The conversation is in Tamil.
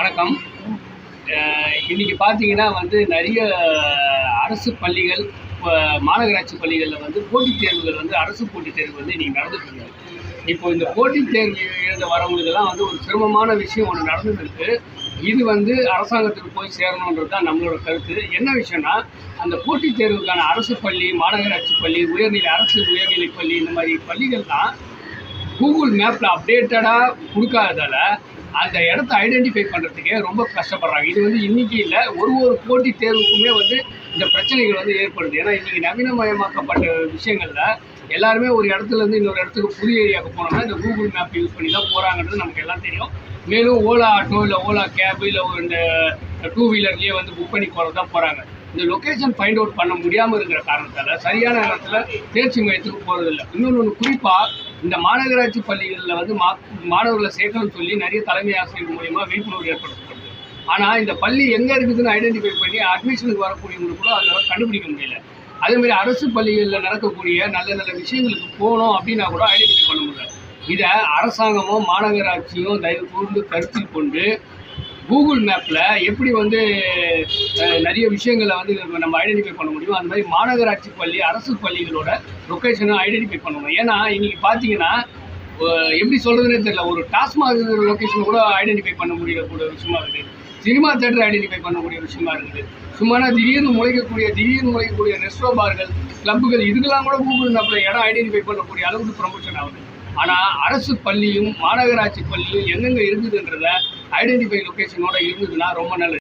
வணக்கம். இன்றைக்கி இன்னைக்கு பார்த்தீங்கன்னா வந்து நிறைய அரசு பள்ளிகள் இப்போ மாநகராட்சி பள்ளிகளில் வந்து போட்டித் தேர்வுகள் வந்து அரசு போட்டித் தேர்வு வந்து இன்னைக்கு நடந்துட்டு இருக்கு இப்போ இந்த போட்டித் தேர்வு எழுத வரவங்களுக்கெல்லாம் வந்து ஒரு சிரமமான விஷயம் ஒன்று நடந்துருக்கு இது வந்து அரசாங்கத்துக்கு போய் சேரணுன்றது தான் நம்மளோட கருத்து. என்ன விஷயம்னா அந்த போட்டித் தேர்வுக்கான அரசு பள்ளி மாநகராட்சி பள்ளி உயர்நிலை அரசு உயர்நிலைப் பள்ளி இந்த மாதிரி பள்ளிகள்லாம் கூகுள் மேப்பில் அப்டேட்டடாக கொடுக்காததால் அந்த இடத்த ஐடென்டிஃபை பண்ணுறதுக்கே ரொம்ப கஷ்டப்படுறாங்க. இது வந்து இன்றைக்கி இல்லை ஒரு ஒரு போட்டி தேர்வுக்குமே வந்து இந்த பிரச்சனைகள் வந்து ஏற்படுது. ஏன்னா இன்றைக்கி நவீனமயமாக்கப்பட்ட விஷயங்களில் எல்லாருமே ஒரு இடத்துலேருந்து இன்னொரு இடத்துக்கு புதிய ஏரியாவுக்கு போனோம்னா இந்த கூகுள் மேப் யூஸ் பண்ணி தான் போகிறாங்கன்றது நமக்கு எல்லாம் தெரியும். மேலும் ஓலா ஆட்டோ இல்லை ஓலா கேபு இல்லை இந்த டூ வீலர்லேயே வந்து புக் பண்ணி போகிறது தான் போகிறாங்க இந்த லொக்கேஷன் ஃபைண்ட் அவுட் பண்ண முடியாமல் இருக்கிற காரணத்தால் சரியான நேரத்தில் தேர்ச்சி மையத்துக்கு போகிறதில்ல இன்னொன்று ஒன்று குறிப்பாக இந்த மாநகராட்சி பள்ளிகளில் வந்து மா மாணவர்களை சேர்க்கணும்னு சொல்லி நிறைய தலைமை ஆசிரியர் மூலியமாக விழிப்புணர்வு ஏற்படுத்தப்படுது. ஆனால் இந்த பள்ளி எங்கே இருக்குதுன்னு ஐடென்டிஃபை பண்ணி அட்மிஷனுக்கு வரக்கூடியவங்க கூட அதில் கண்டுபிடிக்க முடியல. அதேமாதிரி அரசு பள்ளிகளில் நடக்கக்கூடிய நல்ல நல்ல விஷயங்களுக்கு போகணும் அப்படின்னா கூட ஐடென்டிஃபை பண்ண முடியல. இதை அரசாங்கமும் மாநகராட்சியும் தயவு கூர்ந்து கருத்தில் கொண்டு கூகுள் மேப்பில் எப்படி வந்து நிறைய விஷயங்களை வந்து நம்ம ஐடென்டிஃபை பண்ண முடியும் அந்த மாதிரி மாநகராட்சி பள்ளி அரசு பள்ளிகளோட லொக்கேஷனும் ஐடென்டிஃபை பண்ணணும். ஏன்னா இன்றைக்கி பார்த்தீங்கன்னா எப்படி சொல்கிறதுனே தெரியல. ஒரு டாஸ்மாக் லொக்கேஷன் கூட ஐடென்டிஃபை பண்ண முடியக்கூடிய விஷயமா இருக்குது. சினிமா தேட்டர் ஐடென்டிஃபை பண்ணக்கூடிய விஷயமா இருக்குது. சும்மானா திடீர்னு முளைக்கக்கூடிய திடீர்னு முளைக்கக்கூடிய ரெஸ்டோ பார்கள் கிளப்புகள் இதுக்கெல்லாம் கூட கூகுள் மேப்பில் இடம் ஐடென்டிஃபை பண்ணக்கூடிய அளவுக்கு ப்ரமோஷன் ஆகுது. ஆனால் அரசு பள்ளியும் மாநகராட்சி பள்ளியும் எங்கெங்கே இருக்குதுன்றத ஐடென்டிஃபை லொக்கேஷனோட இருந்ததுன்னா ரொம்ப நல்லது.